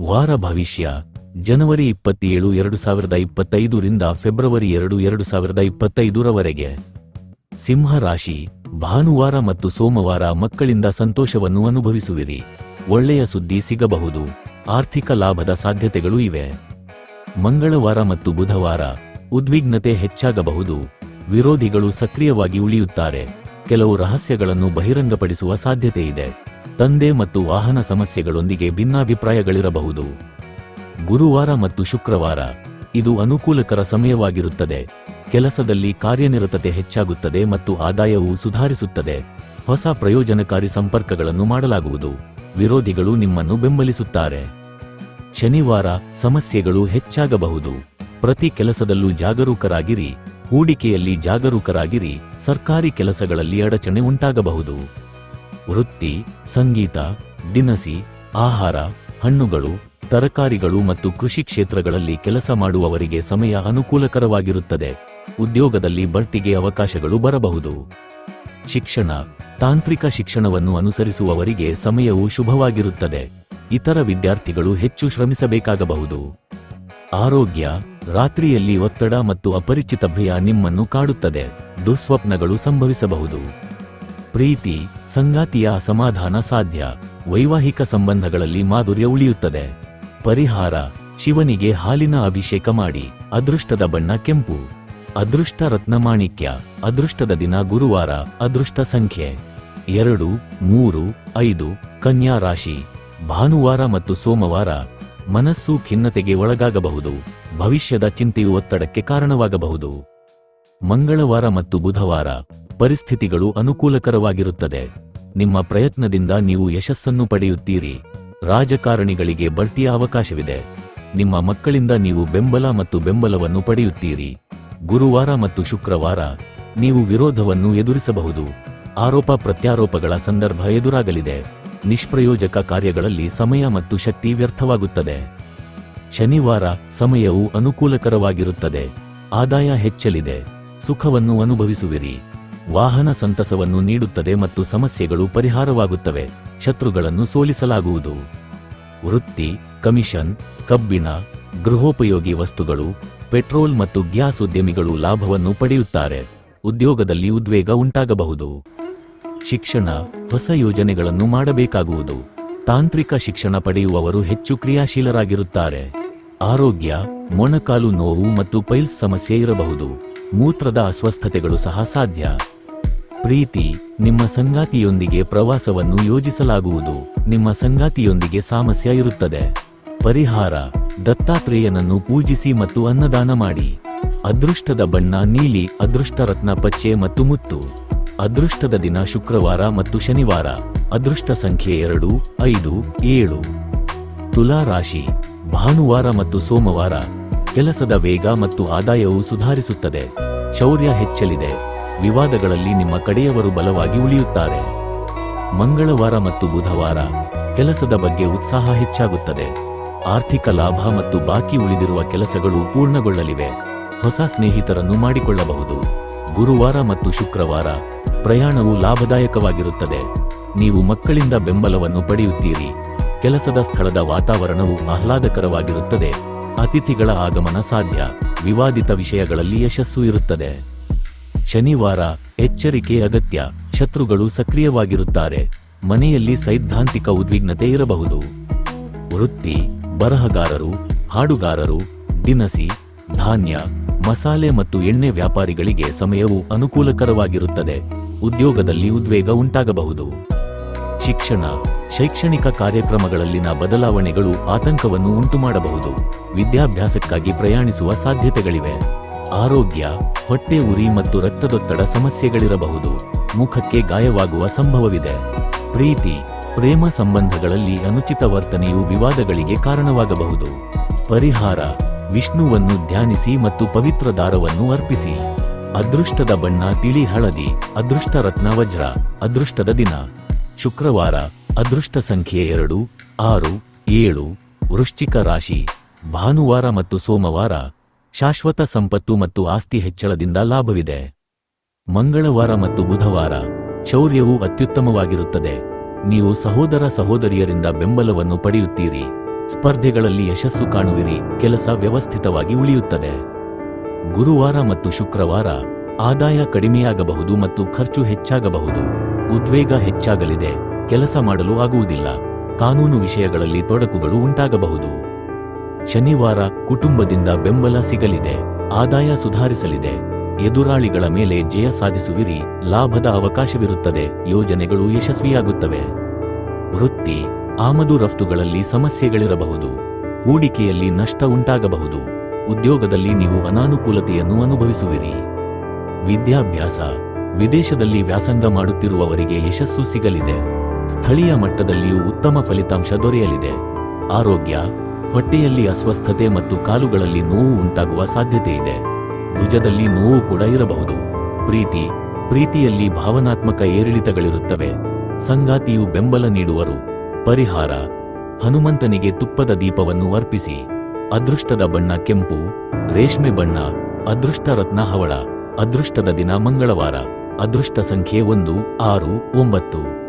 ವಾರ ಭವಿಷ್ಯ, ಜನವರಿ ಇಪ್ಪತ್ತೇಳು, ಎರಡು ಸಾವಿರದ ಇಪ್ಪತ್ತೈದರಿಂದ ಫೆಬ್ರವರಿ ಎರಡು ಎರಡು ಸಾವಿರದ ಇಪ್ಪತ್ತೈದರವರೆಗೆ ಸಿಂಹ ರಾಶಿ, ಭಾನುವಾರ ಮತ್ತು ಸೋಮವಾರ ಮಕ್ಕಳಿಂದ ಸಂತೋಷವನ್ನು ಅನುಭವಿಸುವಿರಿ. ಒಳ್ಳೆಯ ಸುದ್ದಿ ಸಿಗಬಹುದು. ಆರ್ಥಿಕ ಲಾಭದ ಸಾಧ್ಯತೆಗಳು ಇವೆ. ಮಂಗಳವಾರ ಮತ್ತು ಬುಧವಾರ ಉದ್ವಿಗ್ನತೆ ಹೆಚ್ಚಾಗಬಹುದು. ವಿರೋಧಿಗಳು ಸಕ್ರಿಯವಾಗಿ ಉಳಿಯುತ್ತಾರೆ. ಕೆಲವು ರಹಸ್ಯಗಳನ್ನು ಬಹಿರಂಗಪಡಿಸುವ ಸಾಧ್ಯತೆ ಇದೆ. ತಂದೆ ಮತ್ತು ವಾಹನ ಸಮಸ್ಯೆಗಳೊಂದಿಗೆ ಭಿನ್ನಾಭಿಪ್ರಾಯಗಳಿರಬಹುದು. ಗುರುವಾರ ಮತ್ತು ಶುಕ್ರವಾರ ಇದು ಅನುಕೂಲಕರ ಸಮಯವಾಗಿರುತ್ತದೆ. ಕೆಲಸದಲ್ಲಿ ಕಾರ್ಯನಿರತತೆ ಹೆಚ್ಚಾಗುತ್ತದೆ ಮತ್ತು ಆದಾಯವು ಸುಧಾರಿಸುತ್ತದೆ. ಹೊಸ ಪ್ರಯೋಜನಕಾರಿ ಸಂಪರ್ಕಗಳನ್ನು ಮಾಡಲಾಗುವುದು. ವಿರೋಧಿಗಳು ನಿಮ್ಮನ್ನು ಬೆಂಬಲಿಸುತ್ತಾರೆ. ಶನಿವಾರ ಸಮಸ್ಯೆಗಳು ಹೆಚ್ಚಾಗಬಹುದು. ಪ್ರತಿ ಕೆಲಸದಲ್ಲೂ ಜಾಗರೂಕರಾಗಿರಿ. ಹೂಡಿಕೆಯಲ್ಲಿ ಜಾಗರೂಕರಾಗಿರಿ. ಸರ್ಕಾರಿ ಕೆಲಸಗಳಲ್ಲಿ ಅಡಚಣೆ ಉಂಟಾಗಬಹುದು. ವೃತ್ತಿ, ಸಂಗೀತ, ದಿನಸಿ, ಆಹಾರ, ಹಣ್ಣುಗಳು, ತರಕಾರಿಗಳು ಮತ್ತು ಕೃಷಿ ಕ್ಷೇತ್ರಗಳಲ್ಲಿ ಕೆಲಸ ಮಾಡುವವರಿಗೆ ಸಮಯ ಅನುಕೂಲಕರವಾಗಿರುತ್ತದೆ. ಉದ್ಯೋಗದಲ್ಲಿ ಬಡ್ತಿಗೆ ಅವಕಾಶಗಳು ಬರಬಹುದು. ಶಿಕ್ಷಣ, ತಾಂತ್ರಿಕ ಶಿಕ್ಷಣವನ್ನು ಅನುಸರಿಸುವವರಿಗೆ ಸಮಯವು ಶುಭವಾಗಿರುತ್ತದೆ. ಇತರ ವಿದ್ಯಾರ್ಥಿಗಳು ಹೆಚ್ಚು ಶ್ರಮಿಸಬೇಕಾಗಬಹುದು. ಆರೋಗ್ಯ, ರಾತ್ರಿಯಲ್ಲಿ ಒತ್ತಡ ಮತ್ತು ಅಪರಿಚಿತ ಭಯ ನಿಮ್ಮನ್ನು ಕಾಡುತ್ತದೆ. ದುಸ್ವಪ್ನಗಳು ಸಂಭವಿಸಬಹುದು. ಪ್ರೀತಿ, ಸಂಗಾತಿಯ ಅಸಮಾಧಾನ ಸಾಧ್ಯ, ವೈವಾಹಿಕ ಸಂಬಂಧಗಳಲ್ಲಿ ಮಾಧುರ್ಯ ಉಳಿಯುತ್ತದೆ. ಪರಿಹಾರ, ಶಿವನಿಗೆ ಹಾಲಿನ ಅಭಿಷೇಕ ಮಾಡಿ, ಅದೃಷ್ಟದ ಬಣ್ಣ ಕೆಂಪು. ಅದೃಷ್ಟ ರತ್ನಮಾಣಿಕ್ಯ ಅದೃಷ್ಟದ ದಿನ ಗುರುವಾರ, ಅದೃಷ್ಟ ಸಂಖ್ಯೆ. ಎರಡು, ಮೂರು, ಐದು, ಕನ್ಯಾ ರಾಶಿ, ಭಾನುವಾರ ಮತ್ತು ಸೋಮವಾರ, ಮನಸ್ಸು ಖಿನ್ನತೆಗೆ ಒಳಗಾಗಬಹುದು, ಭವಿಷ್ಯದ ಚಿಂತೆಯು ಒತ್ತಡಕ್ಕೆ ಕಾರಣವಾಗಬಹುದು. ಮಂಗಳವಾರ ಮತ್ತು ಬುಧವಾರ ಪರಿಸ್ಥಿತಿಗಳು ಅನುಕೂಲಕರವಾಗಿರುತ್ತದೆ. ನಿಮ್ಮ ಪ್ರಯತ್ನದಿಂದ ನೀವು ಯಶಸ್ಸನ್ನು ಪಡೆಯುತ್ತೀರಿ. ರಾಜಕಾರಣಿಗಳಿಗೆ ಬಡ್ತಿಯ ಅವಕಾಶವಿದೆ. ನಿಮ್ಮ ಮಕ್ಕಳಿಂದ ನೀವು ಬೆಂಬಲ ಮತ್ತು ಬೆಂಬಲವನ್ನು ಪಡೆಯುತ್ತೀರಿ. ಗುರುವಾರ ಮತ್ತು ಶುಕ್ರವಾರ ನೀವು ವಿರೋಧವನ್ನು ಎದುರಿಸಬಹುದು. ಆರೋಪ ಪ್ರತ್ಯಾರೋಪಗಳ ಸಂದರ್ಭ ಎದುರಾಗಲಿದೆ. ನಿಷ್ಪ್ರಯೋಜಕ ಕಾರ್ಯಗಳಲ್ಲಿ ಸಮಯ ಮತ್ತು ಶಕ್ತಿ ವ್ಯರ್ಥವಾಗುತ್ತದೆ. ಶನಿವಾರ ಸಮಯವು ಅನುಕೂಲಕರವಾಗಿರುತ್ತದೆ. ಆದಾಯ ಹೆಚ್ಚಲಿದೆ. ಸುಖವನ್ನು ಅನುಭವಿಸುವಿರಿ. ವಾಹನ ಸಂತಸವನ್ನು ನೀಡುತ್ತದೆ ಮತ್ತು ಸಮಸ್ಯೆಗಳು ಪರಿಹಾರವಾಗುತ್ತವೆ. ಶತ್ರುಗಳನ್ನು ಸೋಲಿಸಲಾಗುವುದು. ವೃತ್ತಿ, ಕಮಿಷನ್, ಕಬ್ಬಿಣ, ಗೃಹೋಪಯೋಗಿ ವಸ್ತುಗಳು, ಪೆಟ್ರೋಲ್ ಮತ್ತು ಗ್ಯಾಸ್ ಉದ್ಯಮಿಗಳು ಲಾಭವನ್ನು ಪಡೆಯುತ್ತಾರೆ. ಉದ್ಯೋಗದಲ್ಲಿ ಉದ್ವೇಗ ಉಂಟಾಗಬಹುದು. ಶಿಕ್ಷಣ, ಹೊಸ ಯೋಜನೆಗಳನ್ನು ಮಾಡಬೇಕಾಗುವುದು. ತಾಂತ್ರಿಕ ಶಿಕ್ಷಣ ಪಡೆಯುವವರು ಹೆಚ್ಚು ಕ್ರಿಯಾಶೀಲರಾಗಿರುತ್ತಾರೆ. ಆರೋಗ್ಯ, ಮೊಣಕಾಲು ನೋವು ಮತ್ತು ಪೈಲ್ಸ್ ಸಮಸ್ಯೆ ಇರಬಹುದು. ಮೂತ್ರದ ಅಸ್ವಸ್ಥತೆಗಳು ಸಹ ಸಾಧ್ಯ. ಪ್ರೀತಿ, ನಿಮ್ಮ ಸಂಗಾತಿಯೊಂದಿಗೆ ಪ್ರವಾಸವನ್ನು ಯೋಜಿಸಲಾಗುವುದು. ನಿಮ್ಮ ಸಂಗಾತಿಯೊಂದಿಗೆ ಸಾಮಸ್ಯ ಇರುತ್ತದೆ. ಪರಿಹಾರ, ದತ್ತಾತ್ರೇಯನನ್ನು ಪೂಜಿಸಿ ಮತ್ತು ಅನ್ನದಾನ ಮಾಡಿ. ಅದೃಷ್ಟದ ಬಣ್ಣ ನೀಲಿ ಅದೃಷ್ಟ ರತ್ನ ಪಚ್ಚೆ ಮತ್ತು ಮುತ್ತು. ಅದೃಷ್ಟದ ದಿನ ಶುಕ್ರವಾರ ಮತ್ತು ಶನಿವಾರ. ಅದೃಷ್ಟ ಸಂಖ್ಯೆ ಎರಡು, ಐದು, ಏಳು. ತುಲಾ ರಾಶಿ ಭಾನುವಾರ ಮತ್ತು ಸೋಮವಾರ. ಕೆಲಸದ ವೇಗ ಮತ್ತು ಆದಾಯವು ಸುಧಾರಿಸುತ್ತದೆ. ಶೌರ್ಯ ಹೆಚ್ಚಲಿದೆ. ವಿವಾದಗಳಲ್ಲಿ ನಿಮ್ಮ ಕಡೆಯವರು ಬಲವಾಗಿ ಉಳಿಯುತ್ತಾರೆ. ಮಂಗಳವಾರ ಮತ್ತು ಬುಧವಾರ ಕೆಲಸದ ಬಗ್ಗೆ ಉತ್ಸಾಹ ಹೆಚ್ಚಾಗುತ್ತದೆ. ಆರ್ಥಿಕ ಲಾಭ ಮತ್ತು ಬಾಕಿ ಉಳಿದಿರುವ ಕೆಲಸಗಳು ಪೂರ್ಣಗೊಳ್ಳಲಿವೆ. ಹೊಸ ಸ್ನೇಹಿತರನ್ನು ಮಾಡಿಕೊಳ್ಳಬಹುದು. ಗುರುವಾರ ಮತ್ತು ಶುಕ್ರವಾರ ಪ್ರಯಾಣವು ಲಾಭದಾಯಕವಾಗಿರುತ್ತದೆ. ನೀವು ಮಕ್ಕಳಿಂದ ಬೆಂಬಲವನ್ನು ಪಡೆಯುತ್ತೀರಿ. ಕೆಲಸದ ಸ್ಥಳದ ವಾತಾವರಣವು ಆಹ್ಲಾದಕರವಾಗಿರುತ್ತದೆ. ಅತಿಥಿಗಳ ಆಗಮನ ಸಾಧ್ಯ. ವಿವಾದಿತ ವಿಷಯಗಳಲ್ಲಿ ಯಶಸ್ಸು ಇರುತ್ತದೆ. ಶನಿವಾರ ಎಚ್ಚರಿಕೆ ಅಗತ್ಯ. ಶತ್ರುಗಳು ಸಕ್ರಿಯವಾಗಿರುತ್ತಾರೆ. ಮನೆಯಲ್ಲಿ ಸೈದ್ಧಾಂತಿಕ ಉದ್ವಿಗ್ನತೆ ಇರಬಹುದು. ವೃತ್ತಿ, ಬರಹಗಾರರು, ಹಾಡುಗಾರರು, ದಿನಸಿ, ಧಾನ್ಯ, ಮಸಾಲೆ ಮತ್ತು ಎಣ್ಣೆ ವ್ಯಾಪಾರಿಗಳಿಗೆ ಸಮಯವು ಅನುಕೂಲಕರವಾಗಿರುತ್ತದೆ. ಉದ್ಯೋಗದಲ್ಲಿ ಉದ್ವೇಗ ಉಂಟಾಗಬಹುದು. ಶಿಕ್ಷಣ, ಶೈಕ್ಷಣಿಕ ಕಾರ್ಯಕ್ರಮಗಳಲ್ಲಿನ ಬದಲಾವಣೆಗಳು ಆತಂಕವನ್ನು ಉಂಟುಮಾಡಬಹುದು. ವಿದ್ಯಾಭ್ಯಾಸಕ್ಕಾಗಿ ಪ್ರಯಾಣಿಸುವ ಸಾಧ್ಯತೆಗಳಿವೆ. ಆರೋಗ್ಯ, ಹೊಟ್ಟೆ ಉರಿ ಮತ್ತು ರಕ್ತದೊತ್ತಡ ಸಮಸ್ಯೆಗಳಿರಬಹುದು. ಮುಖಕ್ಕೆ ಗಾಯವಾಗುವ ಸಂಭವವಿದೆ. ಪ್ರೀತಿ, ಪ್ರೇಮ ಸಂಬಂಧಗಳಲ್ಲಿ ಅನುಚಿತ ವರ್ತನೆಯು ವಿವಾದಗಳಿಗೆ ಕಾರಣವಾಗಬಹುದು. ಪರಿಹಾರ, ವಿಷ್ಣುವನ್ನು ಧ್ಯಾನಿಸಿ ಮತ್ತು ಪವಿತ್ರ ದಾರವನ್ನು ಅರ್ಪಿಸಿ. ಅದೃಷ್ಟದ ಬಣ್ಣ, ತಿಳಿ, ಹಳದಿ ಅದೃಷ್ಟ ರತ್ನ ವಜ್ರ, ಅದೃಷ್ಟದ ದಿನ. ಶುಕ್ರವಾರ ಅದೃಷ್ಟ ಸಂಖ್ಯೆ ಎರಡು, ಆರು, ಏಳು, ವೃಶ್ಚಿಕ ರಾಶಿ, ಭಾನುವಾರ ಮತ್ತು ಸೋಮವಾರ ಶಾಶ್ವತ ಸಂಪತ್ತು ಮತ್ತು ಆಸ್ತಿ ಹೆಚ್ಚಳದಿಂದ ಲಾಭವಿದೆ. ಮಂಗಳವಾರ ಮತ್ತು ಬುಧವಾರ ಶೌರ್ಯವು ಅತ್ಯುತ್ತಮವಾಗಿರುತ್ತದೆ. ನೀವು ಸಹೋದರ ಸಹೋದರಿಯರಿಂದ ಬೆಂಬಲವನ್ನು ಪಡೆಯುತ್ತೀರಿ. ಸ್ಪರ್ಧೆಗಳಲ್ಲಿ ಯಶಸ್ಸು ಕಾಣುವಿರಿ, ಕೆಲಸ ವ್ಯವಸ್ಥಿತವಾಗಿ ಉಳಿಯುತ್ತದೆ. ಗುರುವಾರ ಮತ್ತು ಶುಕ್ರವಾರ ಆದಾಯ ಕಡಿಮೆಯಾಗಬಹುದು ಮತ್ತು ಖರ್ಚು ಹೆಚ್ಚಾಗಬಹುದು. ಉದ್ವೇಗ ಹೆಚ್ಚಾಗಲಿದೆ. ಕೆಲಸ ಮಾಡಲು ಆಗುವುದಿಲ್ಲ. ಕಾನೂನು ವಿಷಯಗಳಲ್ಲಿ ತೊಡಕುಗಳು ಉಂಟಾಗಬಹುದು. ಶನಿವಾರ ಕುಟುಂಬದಿಂದ ಬೆಂಬಲ ಸಿಗಲಿದೆ. ಆದಾಯ ಸುಧಾರಿಸಲಿದೆ. ಎದುರಾಳಿಗಳ ಮೇಲೆ ಜಯ ಸಾಧಿಸುವಿರಿ. ಲಾಭದ ಅವಕಾಶವಿರುತ್ತದೆ. ಯೋಜನೆಗಳು ಯಶಸ್ವಿಯಾಗುತ್ತವೆ. ವೃತ್ತಿ, ಆಮದು ರಫ್ತುಗಳಲ್ಲಿ ಸಮಸ್ಯೆಗಳಿರಬಹುದು. ಹೂಡಿಕೆಯಲ್ಲಿ ನಷ್ಟ ಉಂಟಾಗಬಹುದು. ಉದ್ಯೋಗದಲ್ಲಿ ನೀವು ಅನಾನುಕೂಲತೆಯನ್ನು ಅನುಭವಿಸುವಿರಿ. ವಿದ್ಯಾಭ್ಯಾಸ ವಿದೇಶದಲ್ಲಿ ವ್ಯಾಸಂಗ ಮಾಡುತ್ತಿರುವವರಿಗೆ ಯಶಸ್ಸು ಸಿಗಲಿದೆ. ಸ್ಥಳೀಯ ಮಟ್ಟದಲ್ಲಿಯೂ ಉತ್ತಮ ಫಲಿತಾಂಶ ದೊರೆಯಲಿದೆ. ಆರೋಗ್ಯ, ಹೊಟ್ಟೆಯಲ್ಲಿ ಅಸ್ವಸ್ಥತೆ ಮತ್ತು ಕಾಲುಗಳಲ್ಲಿ ನೋವು ಉಂಟಾಗುವ ಸಾಧ್ಯತೆ ಇದೆ. ಭುಜದಲ್ಲಿ ನೋವು ಕೂಡ ಇರಬಹುದು. ಪ್ರೀತಿ, ಪ್ರೀತಿಯಲ್ಲಿ ಭಾವನಾತ್ಮಕ ಏರಿಳಿತಗಳಿರುತ್ತವೆ. ಸಂಗಾತಿಯು ಬೆಂಬಲ ನೀಡುವರು. ಪರಿಹಾರ, ಹನುಮಂತನಿಗೆ ತುಪ್ಪದ ದೀಪವನ್ನು ಅರ್ಪಿಸಿ. ಅದೃಷ್ಟದ ಬಣ್ಣ ಕೆಂಪು, ರೇಷ್ಮೆ ಬಣ್ಣ ಅದೃಷ್ಟ ರತ್ನ ಹವಳ, ಅದೃಷ್ಟದ ದಿನ ಮಂಗಳವಾರ. ಅದೃಷ್ಟ ಸಂಖ್ಯೆ ಒಂದು ಆರು ಒಂಬತ್ತು.